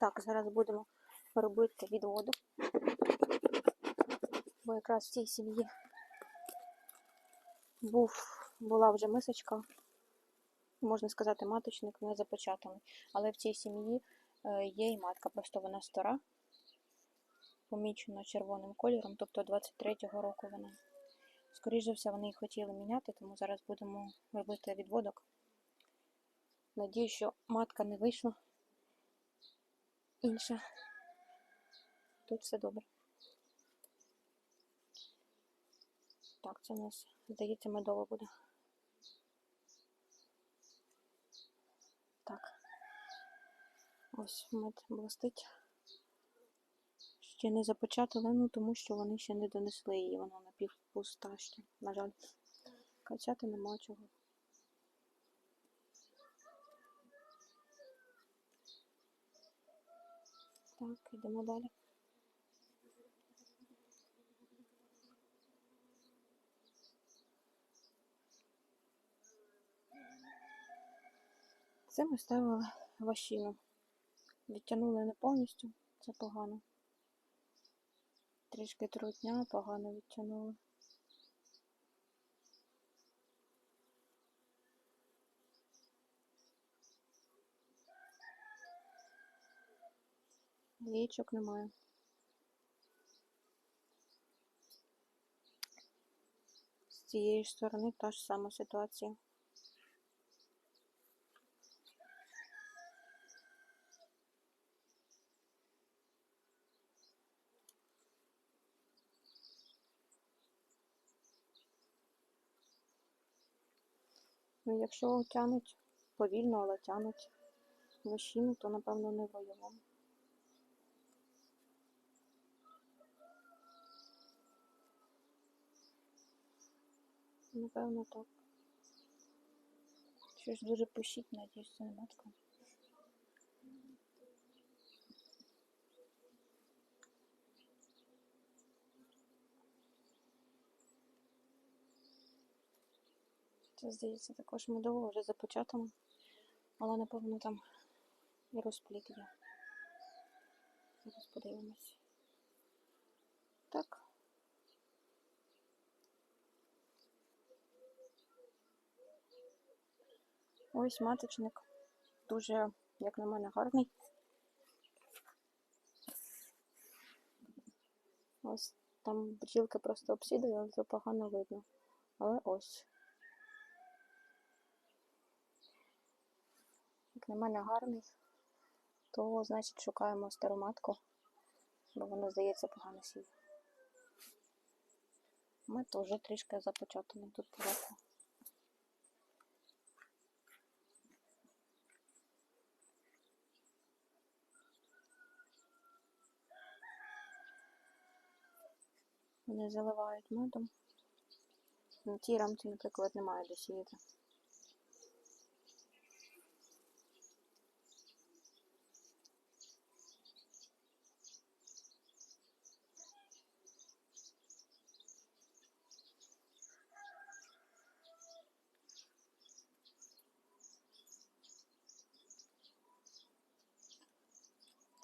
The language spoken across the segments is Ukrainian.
Так, зараз будемо робити відводу. Бо якраз в цій сім'ї був, була вже мисочка, можна сказати, маточник не запечатаний. Але в цій сім'ї е, є і матка, просто вона стара, помічена червоним кольором, тобто 23-го року вона. Скоріше за все, вони їх хотіли міняти, тому зараз будемо робити відводок. Надію, що матка не вийшла. Інша. Тут все добре. Так, це у нас, здається, медово буде. Так. Ось мед блистить. Ще не запечатали, ну тому що вони ще не донесли її, вона напівпуста ще, на жаль. Качати нема чого. Так, йдемо далі. Це ми ставили ващину. Відтягнули не повністю, це погано. Трішки трутня погано відтягнули. Яєчок немає. З цієї ж сторони та ж сама ситуація. Ну, якщо тянуть повільно, але тянуть вощину, то напевно не в Напевно, так. Щось дуже пишіть, надіюсь, це не матка. Це, здається, також медово вже за запечатано. Але, напевно, там і розпліт є. Зараз подивимось. Так. Ось маточник. Дуже, як на мене, гарний. Ось там бджілки просто обсідали, це погано видно. Але ось. Як на мене гарний, то значить шукаємо стару матку, бо воно, здається, погано сіє. Ми теж трішки запечатані тут поверху. Вони заливають медом. На тій рамці, наприклад, немає де сіяти.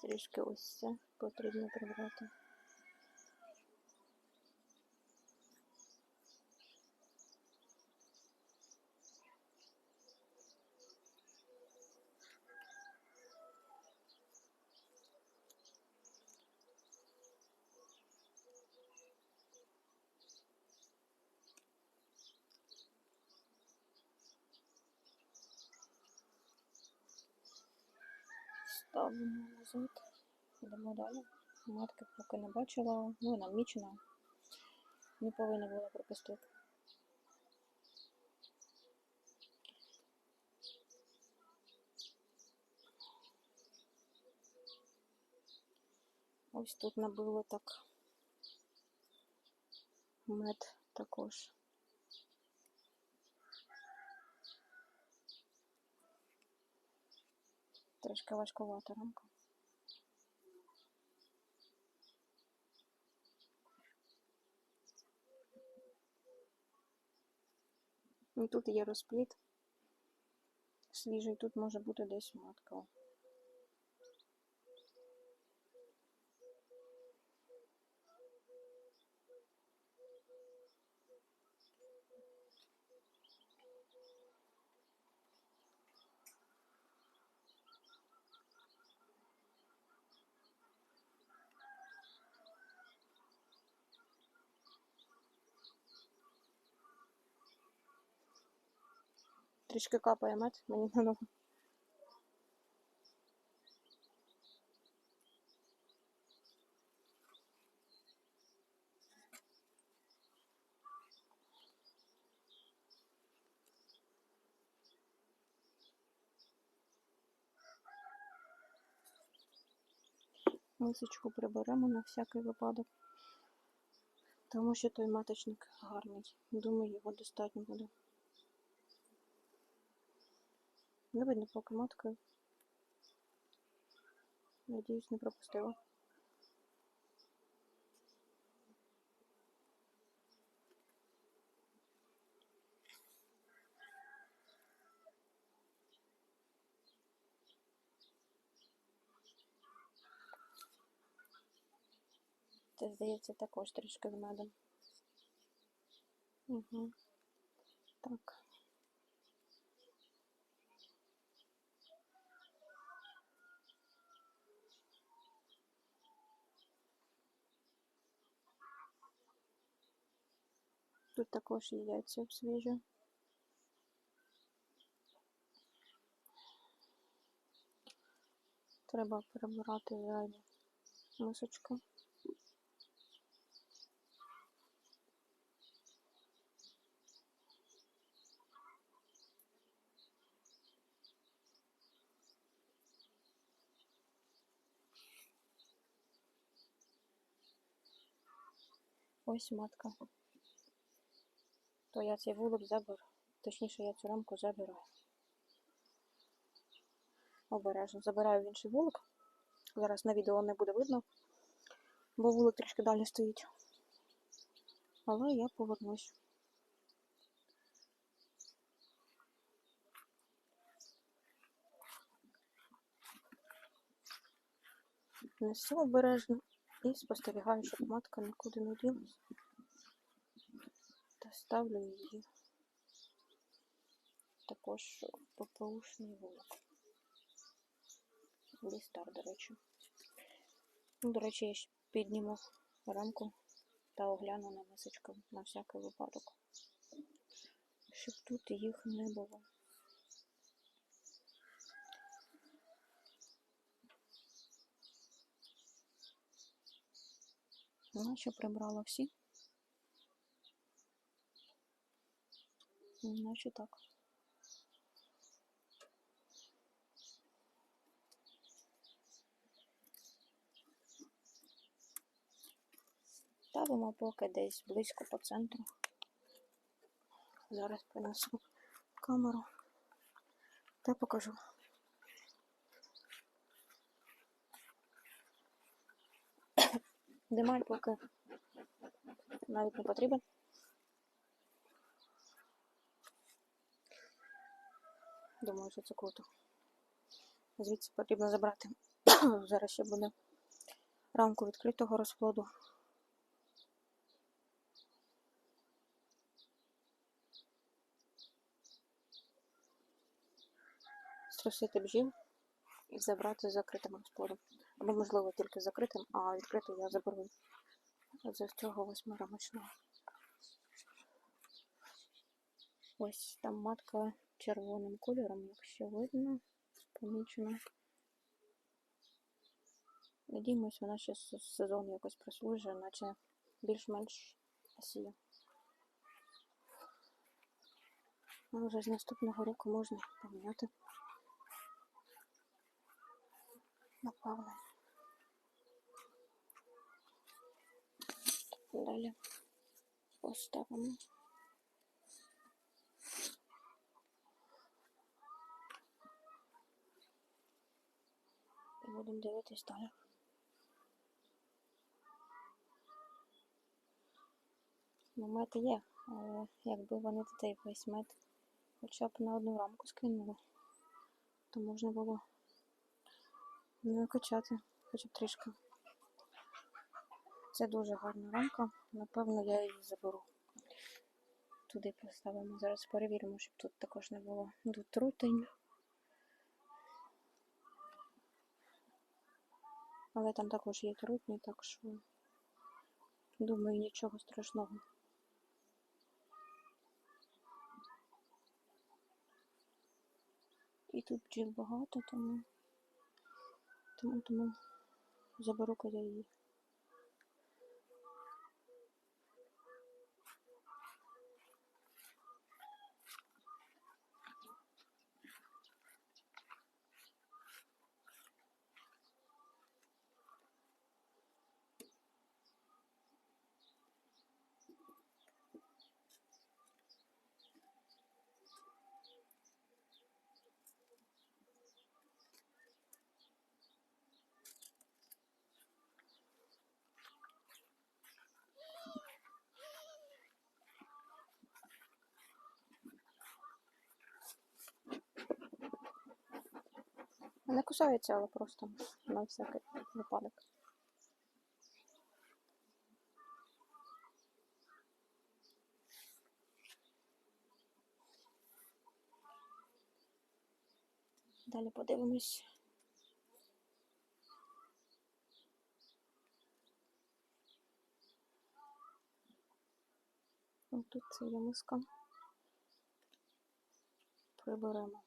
Трішки ось це потрібно прибрати. Ставимо назад. Йдемо далі. Матки поки не бачила. Ну, вона мічена. Не повинна була пропустити. Ось тут набило так. Мед також. Трошки важкувата рамка. І тут є розпліт. Свіжий тут може бути десь матка. Трішки капає мед мені на ногу. Мисочку приберемо на всякий випадок. Тому що той маточник гарний. Думаю, його достатньо буде. Не видно поки матка. Надіюсь, не пропустила. Це, здається, також трішки з медом. Угу. Так. Тут також є яйця свіжі. Треба прибирати зайві мисочку. Ось матка. То я цей вулик заберу. Точніше, я цю рамку забираю. Обережно. Забираю в інший вулик. Зараз на відео не буде видно, бо вулик трішки далі стоїть. Але я повернусь. Несу обережно і спостерігаю, щоб матка нікуди не ділась. Та ставлю її також ППУшний вулик. Лістар, до речі. Ну, До речі, я ще підніму рамку та огляну на мисочку на всякий випадок. Щоб тут їх не було. Наче прибрала всі. Наче так. Ставимо поки десь близько по центру. Зараз принесу камеру та покажу. Демаль поки навіть не потрібен. Думаю, що це круто. Звідси потрібно забрати. Зараз ще буде рамку відкритого розплоду. Струсити бжів і забрати з закритим розплодом. Або, можливо, тільки закритим, а відкритий я заберу з цього восьмирамочного. Ось там матка червоним кольором, якщо видно, помічено. Надіємось, вона ще сезон якось прослужує, наче більш-менш сіє. А вже з наступного року можна поміняти. Напевно. Далі поставимо. Будемо дивитись далі. Мед є, але якби вони туди весь мед хоча б на одну рамку скинули, то можна було не качати, хоча б трішки. Це дуже гарна рамка. Напевно, я її заберу. Туди поставимо. Зараз перевіримо, щоб тут також не було тут Але там також є трутні, так що думаю, нічого страшного. І тут бджіл багато, тому, тому, тому заберу-ка я її. Не кусаються, але просто на всякий випадок. Далі подивимось. Ось тут це є миска. Приберемо.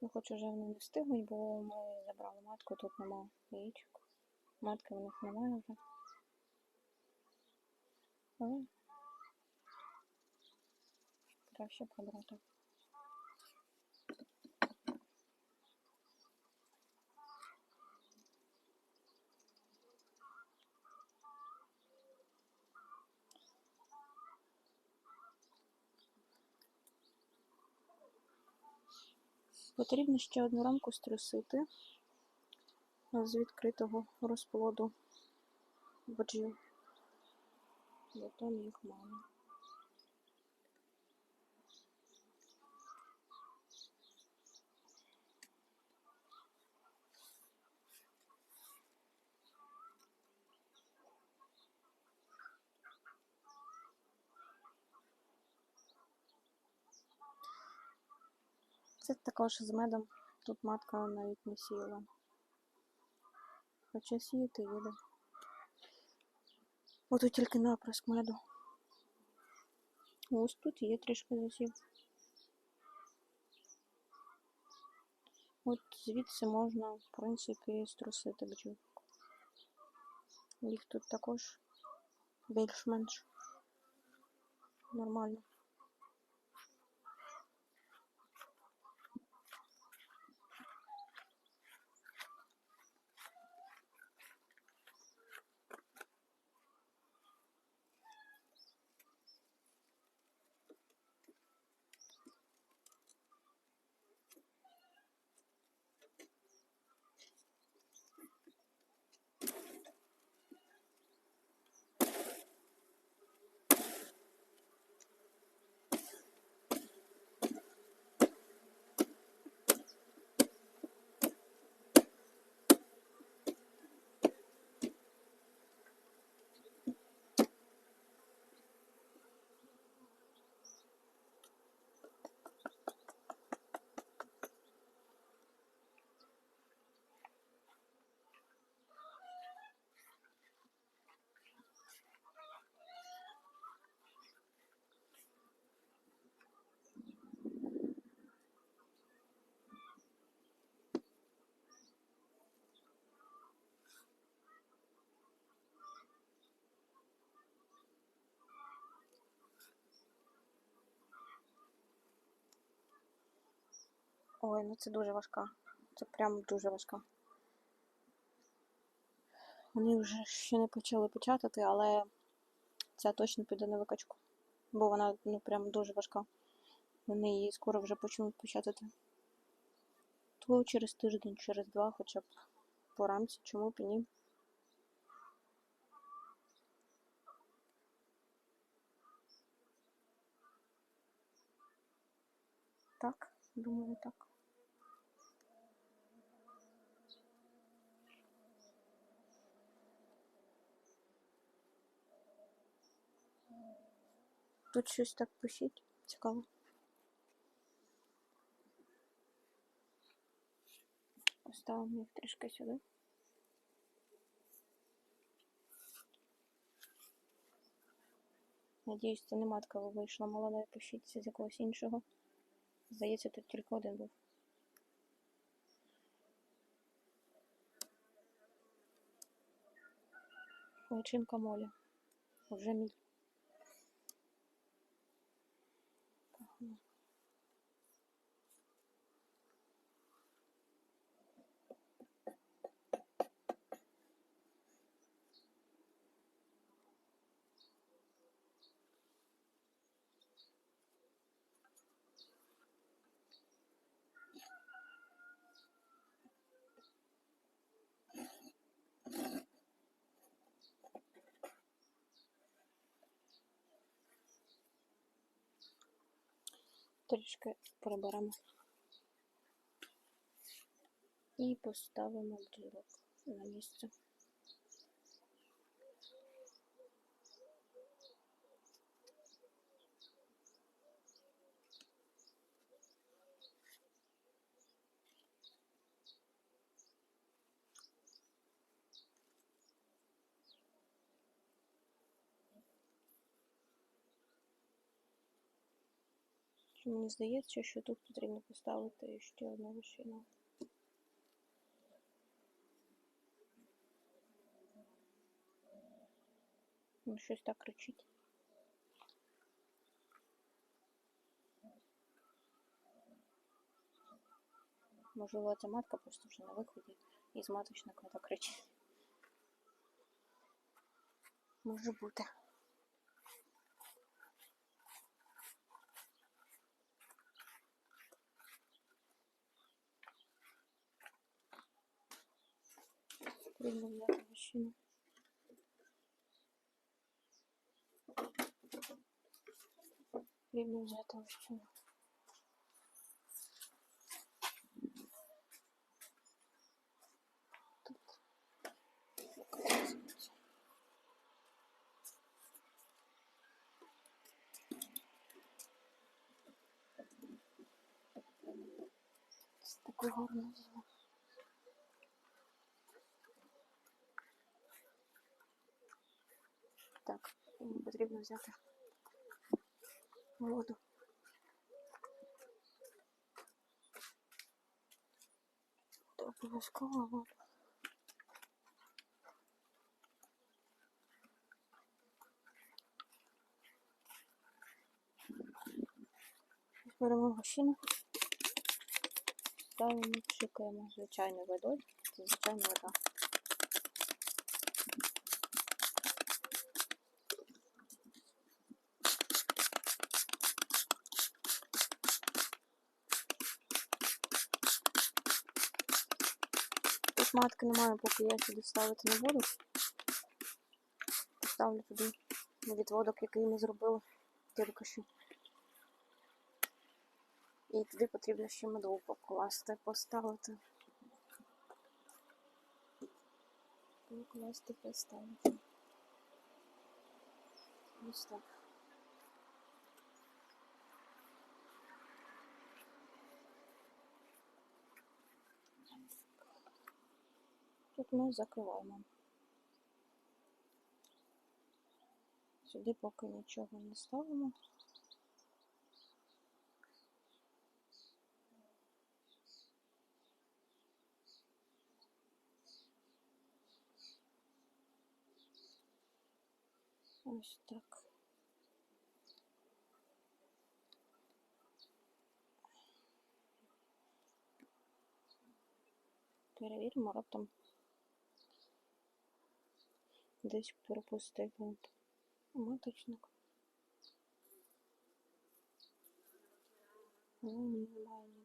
Ну, хоч уже вони не встигнуть, бо ми забрали матку, тут нема яєчок. Матки в них немає вже. Але краще прибрати. Потрібно ще одну рамку струсити з відкритого розплоду бджіл. Там їх мало. Це також з медом. Тут матка навіть не сіяла. Хоча сіяти їде. Ото тільки наприск меду. Ось тут є трішки засів. От звідси можна, в принципі, струсити бджіл. Їх тут також більш-менш нормально. Ой, ну це дуже важка. Це прям дуже важка. Вони вже ще не почали печатати, але ця точно піде на викачку. Бо вона ну прям дуже важка. Вони її скоро вже почнуть печатати. То через тиждень, через два, хоча б по рамці, чому б і ні. Так, думаю, так. Тут щось так пишіть. Цікаво. Поставимо їх трішки сюди. Надіюсь, це не матка вийшла молода, пишіться з якогось іншого. Здається, тут тільки один був. Личинка молі. Вже мій. Трішки приберемо. І поставимо бджілок на місце. Мені здається, що тут потрібно поставити ще одну лишину. Ну, щось так кричить. Можливо, ця матка просто вже на виході і з маточника так кричить. Може бути. Потрібно взяти лощину. Потрібно взяти лощину. Тут. показується. Це таку гарну взяла. Так, і потрібно взяти воду. Обов'язково воду. Беремо гущину, ставимо, пшикаємо звичайною водою. Це звичайна вода. Матки немає, поки я сюди ставити не буду. Поставлю туди відводок, який ми зробили тільки що. І туди потрібно ще медову покласти, поставити. Покласти, поставити. Ось так. Тут ми закриваємо. Сюди поки нічого не ставимо. Ось так. Перевіримо раптом. Десь пропустив маточник. Але ні, немає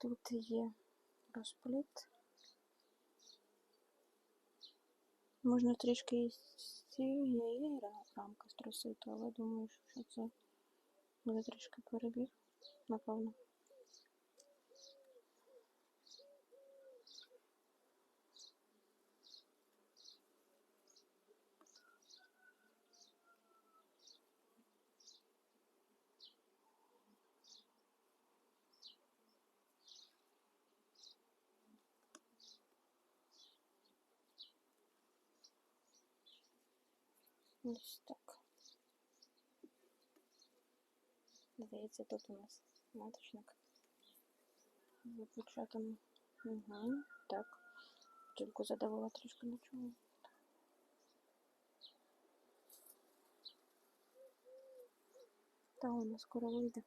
Тут є розпліт. Можна трішки з цієї рамки струсити, але думаю, що це буде трішки перебіг, напевно. Ось так. Здається, тут у нас маточник. Запечатано. Угу, так. Тільки задавила трішки на чому. Та вона скоро вийде.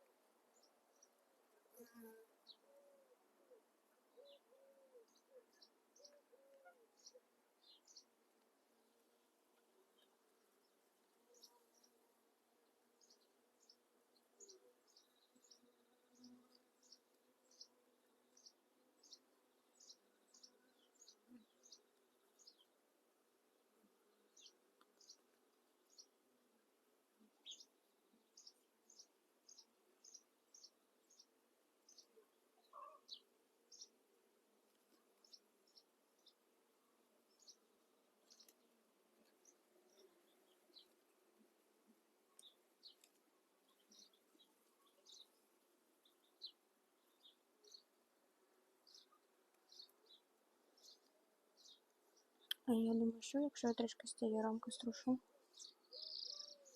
я думаю, що якщо я трішки з цієї рамки струшу,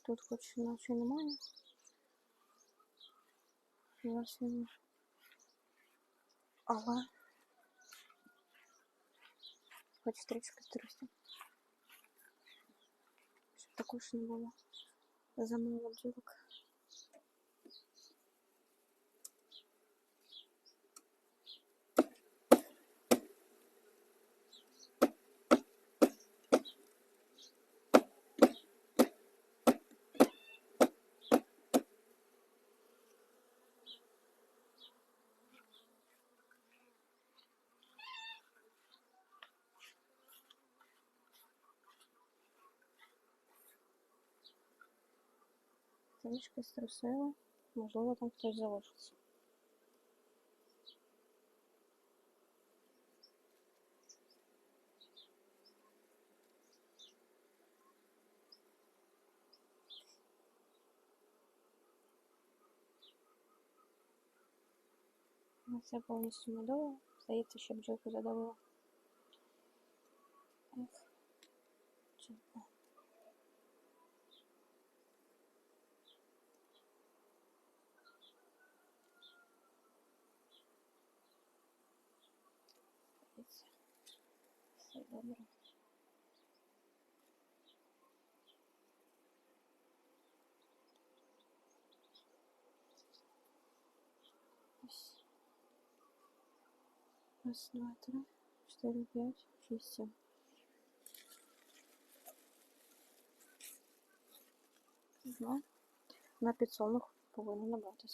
тут хоч наче немає. Зараз він. Але хоч трішки струсю. Щоб також не було замало бджілок. Трішки струсила. Можливо, там хтось залишиться. Ну, Це повністю медово. Здається, що бджілку задавила. Здається, Все добре. Ось. Раз, два, три, чотири, п'ять, шість, сім. Ну, на підсолнух повинен набрати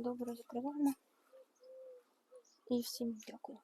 добре закриваємо. І всім дякую.